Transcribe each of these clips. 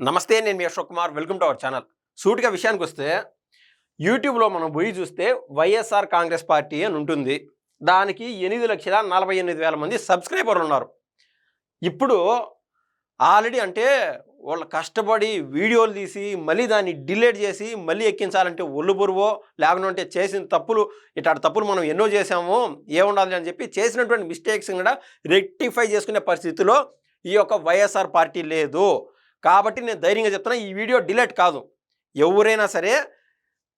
నమస్తే నేను మీ Ashok Kumar. Welcome to our channel. సూటిగా విషయానికి వస్తే యూట్యూబ్లో మనం పోయి చూస్తే వైఎస్ఆర్ కాంగ్రెస్ పార్టీ అని ఉంటుంది. దానికి ఎనిమిది లక్షల నలభై ఎనిమిది వేల మంది సబ్స్క్రైబర్లు ఉన్నారు. ఇప్పుడు ఆల్రెడీ అంటే వాళ్ళు కష్టపడి వీడియోలు తీసి మళ్ళీ దాన్ని డిలీట్ చేసి మళ్ళీ ఎక్కించాలంటే ఒళ్ళు బురువో లేకుంటే చేసిన తప్పులు ఇట్లాంటి తప్పులు మనం ఎన్నో చేసాము ఏముండాలి అని చెప్పి చేసినటువంటి మిస్టేక్స్ కూడా రెక్టిఫై చేసుకునే పరిస్థితిలో ఈ యొక్క వైఎస్ఆర్ పార్టీ లేదు. కాబట్టి నేను ధైర్యంగా చెప్తున్నా ఈ వీడియో డిలీట్ కాదు. ఎవరైనా సరే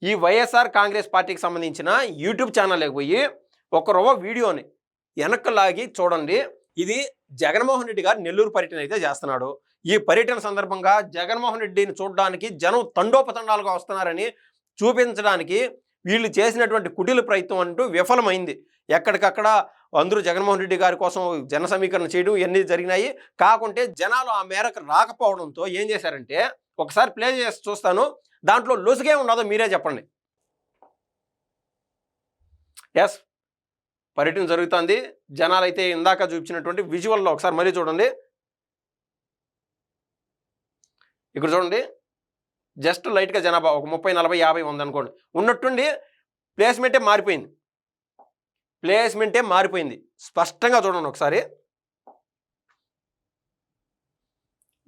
ఈ వైఎస్ఆర్ కాంగ్రెస్ పార్టీకి సంబంధించిన యూట్యూబ్ ఛానల్కి పోయి ఒక రవ్వ వీడియోని వెనక్కి లాగి చూడండి. ఇది జగన్మోహన్ రెడ్డి గారు నెల్లూరు పర్యటన అయితే చేస్తున్నాడు. ఈ పర్యటన సందర్భంగా జగన్మోహన్ రెడ్డిని చూడడానికి జనం తండోపతండాలుగా వస్తున్నారని చూపించడానికి వీళ్ళు చేసినటువంటి కుటిల ప్రయత్నం అంటూ విఫలమైంది. ఎక్కడికక్కడ అందరూ జగన్మోహన్ రెడ్డి గారి కోసం జన సమీకరణ చేయడం ఇవన్నీ జరిగినాయి. కాకుంటే జనాలు ఆ మేరకు రాకపోవడంతో ఏం చేశారంటే ఒకసారి ప్లే చేసి చూస్తాను. దాంట్లో లొసుగే ఉన్నదో మీరే చెప్పండి. ఎస్ పర్యటన జరుగుతుంది. జనాలు అయితే ఇందాక చూపించినటువంటి విజువల్లో ఒకసారి మరీ చూడండి. ఇక్కడ చూడండి. జస్ట్ లైట్గా జనాభా ఒక ముప్పై నలభై యాభై ఉంది అనుకోండి. ఉన్నట్టుండి ప్లేస్మెంటే మారిపోయింది. ప్లేస్మెంటే మారిపోయింది. స్పష్టంగా చూడండి ఒకసారి.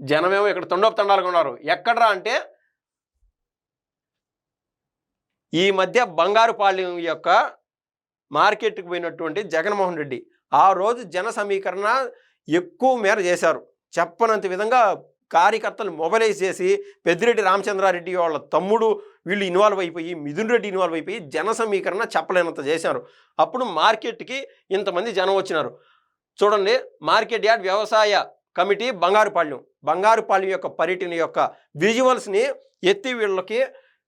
జనమేమో ఇక్కడ తొండోపు తండాలుగా ఉన్నారు. ఎక్కడరా అంటే ఈ మధ్య బంగారుపాలెం యొక్క మార్కెట్కి పోయినటువంటి జగన్మోహన్ రెడ్డి. ఆ రోజు జన సమీకరణ ఎక్కువ మేర చేశారు. చెప్పనంత విధంగా కార్యకర్తలు మొబైలైజ్ చేసి పెద్దిరెడ్డి రామచంద్రారెడ్డి వాళ్ళ తమ్ముడు వీళ్ళు ఇన్వాల్వ్ అయిపోయి మిథున్ రెడ్డి ఇన్వాల్వ్ అయిపోయి జన సమీకరణ చెప్పలేనంత చేశారు. అప్పుడు మార్కెట్కి ఇంతమంది జనం వచ్చినారు. చూడండి మార్కెట్ యార్డ్ వ్యవసాయ కమిటీ బంగారుపాళ్యం. బంగారుపాళ్యం యొక్క పర్యటన యొక్క విజువల్స్ని ఎత్తి వీళ్ళకి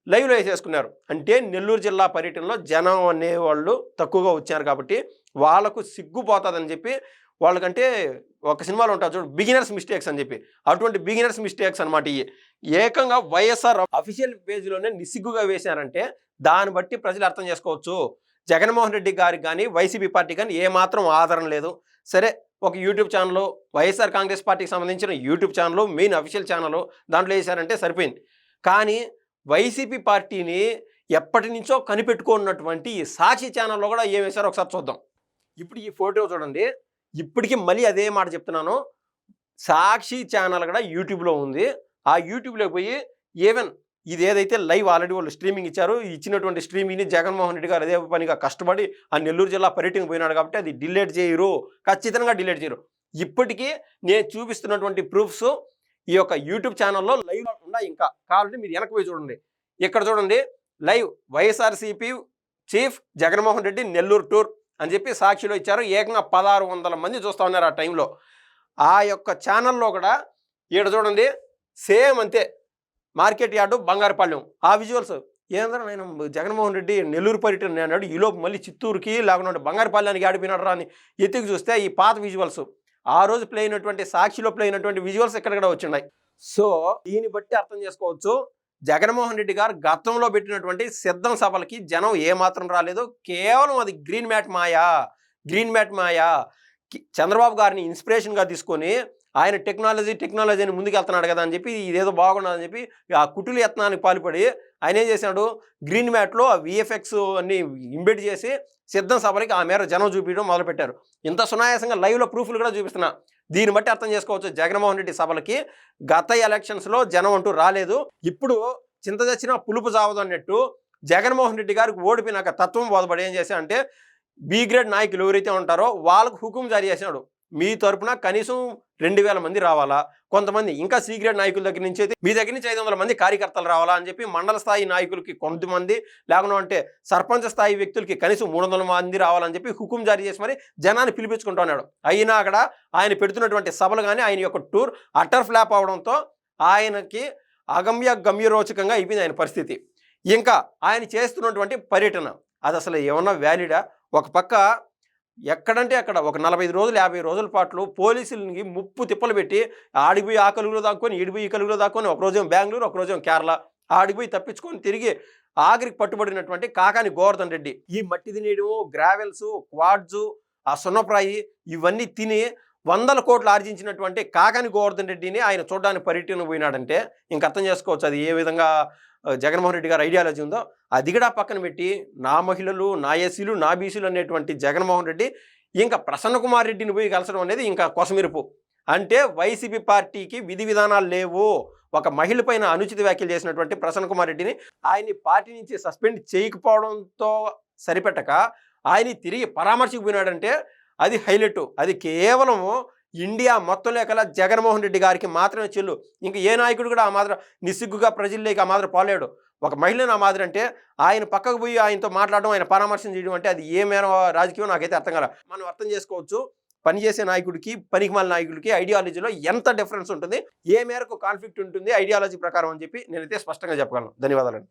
లైవ్లో వేసేసుకున్నారు. అంటే నెల్లూరు జిల్లా పర్యటనలో జనం అనేవాళ్ళు తక్కువగా వచ్చారు కాబట్టి వాళ్ళకు సిగ్గుపోతుందని చెప్పి వాళ్ళకంటే ఒక సినిమాలో ఉంటారు చూడు బిగినర్స్ మిస్టేక్స్ అని చెప్పి. అటువంటి బిగినర్స్ మిస్టేక్స్ అనమాట ఇవి ఏకంగా వైఎస్ఆర్ అఫీషియల్ పేజీలోనే నిస్సిగ్గుగా వేశారంటే దాన్ని బట్టి ప్రజలు అర్థం చేసుకోవచ్చు. జగన్మోహన్ రెడ్డి గారికి కానీ వైసీపీ పార్టీ కానీ ఏమాత్రం ఆదరణ లేదు. సరే ఒక యూట్యూబ్ ఛానల్ వైఎస్ఆర్ కాంగ్రెస్ పార్టీకి సంబంధించిన YouTube channel main official channel దాంట్లో వేశారంటే సరిపోయింది. కానీ వైసీపీ పార్టీని ఎప్పటి నుంచో కనిపెట్టుకున్నటువంటి ఈ సాక్షి ఛానల్లో కూడా ఏం వేశారో ఒకసారి చూద్దాం. ఇప్పుడు ఈ ఫోటో చూడండి. ఇప్పటికీ మళ్ళీ అదే మాట చెప్తున్నాను. సాక్షి ఛానల్ కూడా యూట్యూబ్లో ఉంది. ఆ యూట్యూబ్లో పోయి ఈవెన్ ఇది ఏదైతే లైవ్ ఆల్రెడీ వాళ్ళు స్ట్రీమింగ్ ఇచ్చారు ఇచ్చినటువంటి స్ట్రీమింగ్ని జగన్మోహన్ రెడ్డి గారు అదే పనిగా కష్టపడి ఆ నెల్లూరు జిల్లా పర్యటనకు పోయినాడు కాబట్టి అది డిలేట్ చేయరు. ఖచ్చితంగా డిలేట్ చేయరు. ఇప్పటికీ నేను చూపిస్తున్నటువంటి ప్రూఫ్స్ ఈ యొక్క యూట్యూబ్ ఛానల్లో లైవ్ ఉన్నాయి ఇంకా. కావాలంటే మీరు వెనక్కి పోయి చూడండి. ఇక్కడ చూడండి live YSRCP chief Jaganmohan Reddy Nellore tour అని చెప్పి సాక్షిలో ఇచ్చారు. ఏకంగా పదహారు వందల మంది చూస్తూ ఉన్నారు ఆ టైంలో. ఆ యొక్క ఛానల్లో కూడా ఈడ చూడండి సేమ్ అంతే. Market yard Bangarupalyam. ఆ విజువల్స్ ఏంద్రా నేను జగన్మోహన్ రెడ్డి నెల్లూరు పర్యటన అన్నాడు. ఈలోపు మళ్ళీ చిత్తూరుకి లేకుండా బంగారుపాళ్యానికి ఆడిపోయినాడు రా అని ఎత్తికి చూస్తే ఈ పాత విజువల్స్. ఆ రోజు ప్లే అయినటువంటి సాక్షిలో ప్లే అయినటువంటి విజువల్స్ ఇక్కడ కూడా వచ్చినాయి. సో దీన్ని బట్టి అర్థం చేసుకోవచ్చు. జగన్మోహన్ రెడ్డి గారు గతంలో పెట్టినటువంటి సిద్ధం సభలకి జనం ఏమాత్రం రాలేదు. కేవలం అది గ్రీన్ మ్యాట్ మాయా గ్రీన్ మ్యాట్ మాయా. చంద్రబాబు గారిని ఇన్స్పిరేషన్గా తీసుకొని ఆయన టెక్నాలజీ టెక్నాలజీ అని ముందుకెళ్తున్నాడు కదా అని చెప్పి ఇదేదో బాగున్నదని చెప్పి ఆ కుటులు యత్నానికి పాల్పడి ఆయన ఏం చేశాడు? గ్రీన్ మ్యాట్లో ఆ విఎఫ్ఎక్స్ అన్ని ఇంబెడ్ చేసి సిద్ధం సభలకి ఆ మేర జనం చూపించడం మొదలుపెట్టారు. ఇంత సునాయాసంగా లైవ్లో ప్రూఫ్లు కూడా చూపిస్తున్నా. దీన్ని బట్టి అర్థం చేసుకోవచ్చు జగన్మోహన్ రెడ్డి సభలకి. గత ఎలక్షన్స్లో జనం అంటూ రాలేదు. ఇప్పుడు చింత చచ్చిన పులుపు చావదు అన్నట్టు జగన్మోహన్ రెడ్డి గారికి ఓడిపోయినాక తత్వం బోధపడి ఏం చేశా అంటే బి గ్రేడ్ నాయకులు ఎవరైతే ఉంటారో వాళ్ళకు హుకుం జారీ చేసినాడు. మీ తరపున కనీసం రెండు వేల మంది రావాలా? కొంతమంది ఇంకా సీక్రెట్ నాయకుల దగ్గర నుంచి అయితే మీ దగ్గర నుంచి ఐదు వందల మంది కార్యకర్తలు రావాలా అని చెప్పి మండల స్థాయి నాయకులకి కొంతమంది లేకుండా అంటే సర్పంచ్ స్థాయి వ్యక్తులకి కనీసం మూడు వందల మంది రావాలని చెప్పి హుకుం జారీ చేసి మరి జనాన్ని పిలిపించుకుంటున్నాడు అయినా అక్కడ ఆయన పెడుతున్నటువంటి సభలు కానీ ఆయన యొక్క టూర్ అటర్ ఫ్లాప్ అవడంతో ఆయనకి అగమ్య గమ్యరోచకంగా అయిపోయింది ఆయన పరిస్థితి. ఇంకా ఆయన చేస్తున్నటువంటి పర్యటన అది అసలు ఏమన్నా వ్యాలిడా ఒక పక్క ఎక్కడంటే అక్కడ ఒక నలభై ఐదు రోజులు యాభై రోజుల పాటు పోలీసులకి ముప్పు తిప్పలు పెట్టి ఆడిపోయి ఆ కలుగులో దాక్కొని ఈడిపోయి ఈ కలుగులో దాక్కొని ఒక బెంగళూరు ఒక కేరళ ఆడిపోయి తప్పించుకొని తిరిగి ఆఖరికి పట్టుబడినటువంటి కాకాని గోవర్ధన్ రెడ్డి. ఈ మట్టి తినేయడము గ్రావెల్స్ క్వాడ్జు ఆ సున్నప్రాయి ఇవన్నీ తిని వందల కోట్లు ఆర్జించినటువంటి కాకాని గోవర్ధన్ రెడ్డిని ఆయన చూడడానికి పర్యటన పోయినాడంటే ఇంక అర్థం చేసుకోవచ్చు అది ఏ విధంగా జగన్మోహన్ రెడ్డి గారి ఐడియాలజీ ఉందో. అది కూడా పక్కన పెట్టి నా మహిళలు నా ఏసీలు నా బీసీలు అనేటువంటి జగన్మోహన్ రెడ్డి ఇంకా ప్రసన్న కుమార్ రెడ్డిని పోయి కలసడం అనేది ఇంకా కొసమిరుపు. అంటే వైసీపీ పార్టీకి విధి విధానాలు లేవు. ఒక మహిళ పైన అనుచిత వ్యాఖ్యలు చేసినటువంటి ప్రసన్న కుమార్ రెడ్డిని ఆయన్ని పార్టీ నుంచి సస్పెండ్ చేయకపోవడంతో సరిపెట్టక ఆయన తిరిగి పరామర్శకు పోయినాడంటే అది హైలైట్. అది కేవలం ఇండియా మొత్తం కల జగన్మోహన్ రెడ్డి గారికి మాత్రమే చెల్లు. ఇంక ఏ నాయకుడు కూడా ఆ మాత్రం నిస్సిగ్గుగా ప్రజల్లోకి ఆ మాత్రం పోలేడు. ఒక మహిళను ఆ మాదిరి అంటే ఆయన పక్కకు పోయి ఆయనతో మాట్లాడడం ఆయన పరామర్శం చేయడం అంటే అది ఏ మేర రాజకీయం నాకైతే అర్థం కాల. మనం అర్థం చేసుకోవచ్చు పనిచేసే నాయకుడికి పనికిమాల నాయకుడికి ఐడియాలజీలో ఎంత డిఫరెన్స్ ఉంటుంది ఏ మేరకు కాన్ఫ్లిక్ట్ ఉంటుంది ఐడియాలజీ ప్రకారం అని చెప్పి నేనైతే స్పష్టంగా చెప్పగలను. ధన్యవాదాలండి.